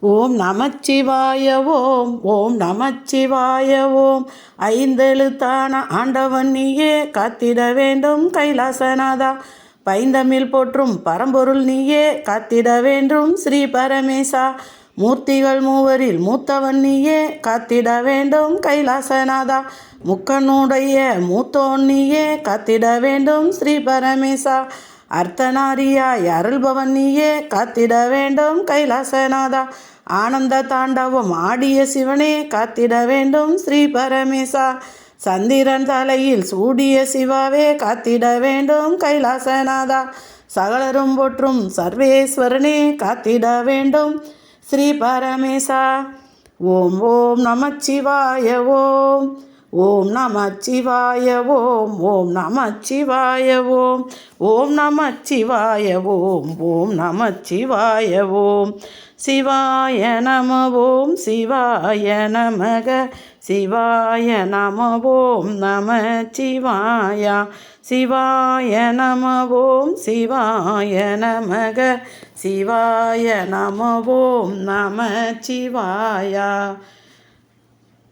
ஓம் நமச்சிவாய ஓம் ஓம் நமச்சிவாய ஓம். ஐந்தெழுத்தான ஆண்டவன் நீயே காத்திட வேண்டும் கைலாசநாதா. பைந்தமிழ் போற்றும் பரம்பொருள் நீயே காத்திட வேண்டும் ஸ்ரீ பரமேசா. மூர்த்திகள் மூவரில் மூத்தவன் நீயே காத்திட வேண்டும் கைலாசநாதா. முக்கனுடைய மூத்தோன் நீயே காத்திட வேண்டும் ஸ்ரீ பரமேசா. அர்த்தநாரியாய் அருள்பவன் நீயே காத்திட வேண்டும் கைலாசநாதா. ஆனந்த தாண்டவம் ஆடிய சிவனே காத்திட வேண்டும் ஸ்ரீ பரமேசா. சந்திரன் தலையில் சூடிய சிவாவே காத்திட வேண்டும் கைலாசநாதா. சகலரும் போற்றும் சர்வேஸ்வரனே காத்திட வேண்டும் ஸ்ரீ பரமேசா. ஓம் ஓம் நமச்சிவாய ஓம். ஓம் நமச்சிவாய ஓம் ஓம் நமச்சிவாய ஓம் ஓம் நமச்சிவாய ஓம் ஓம் நமச்சிவாய ஓம். சிவாய நம ஓம் சிவாய நமக சிவாய நம ஓம் நம சிவாய. சிவாய நம ஓம் சிவாய நமக சிவாய நம ஓம் நம சிவாயா.